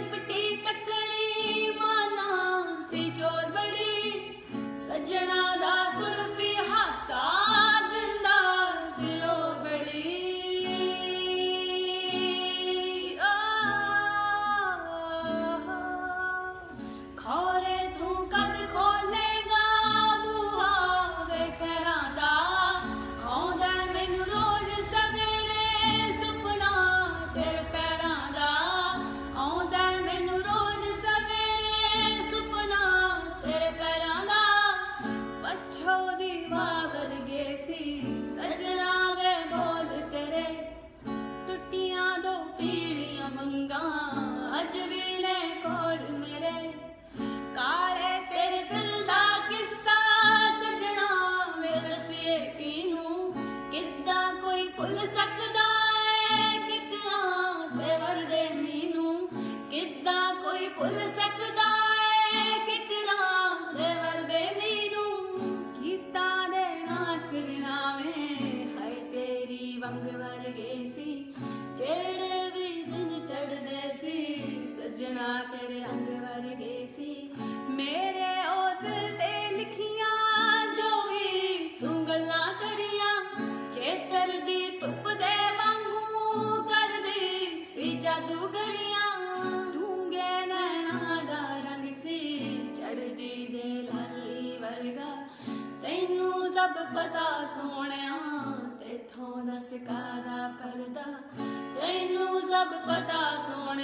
invitation. ਕਿੱਦਾਂ ਸਕਦਾ ਏ ਕਿਤਨਾ ਤੇ ਵਰਦੇ ਮੀਨੂੰ ਗੀਤਾਂ ਦੇ ਸਿਰਨਾਵੇਂ ਹਾਏ ਤੇਰੀ ਵੰਗ ਵਰਗੇ ਸੀ, ਜਿਹੜੇ ਵੀ ਦਿਨ ਚੜਦੇ ਸੀ, ਸੱਜਣਾ ਤੇਰੇ ਅੰਗ ਵਰਗੇ ਸੀ। ਮੇਰੇ ਉਹ ਦਿਲ ਤੇ ਲਿਖੀਆਂ ਜੋ ਵੀ ਤੂੰ ਗੱਲਾਂ ਕਰੀਆਂ, ਚੇਤਰ ਦੀ ਧੁੱਪ ਦੇ ਵਾਂਗੂ ਕਰਦੀ ਸੀ ਜਾਦੂਗਰੀ ਤੈਨੂੰ ਪਤਾ ਸੋਹਣਿਆ ਤੇਥੋਂ ਦਾ ਕਾਦਾ ਪਰਦਾ? ਤੈਨੂੰ ਸਭ ਪਤਾ ਸੋਹਣਿਆ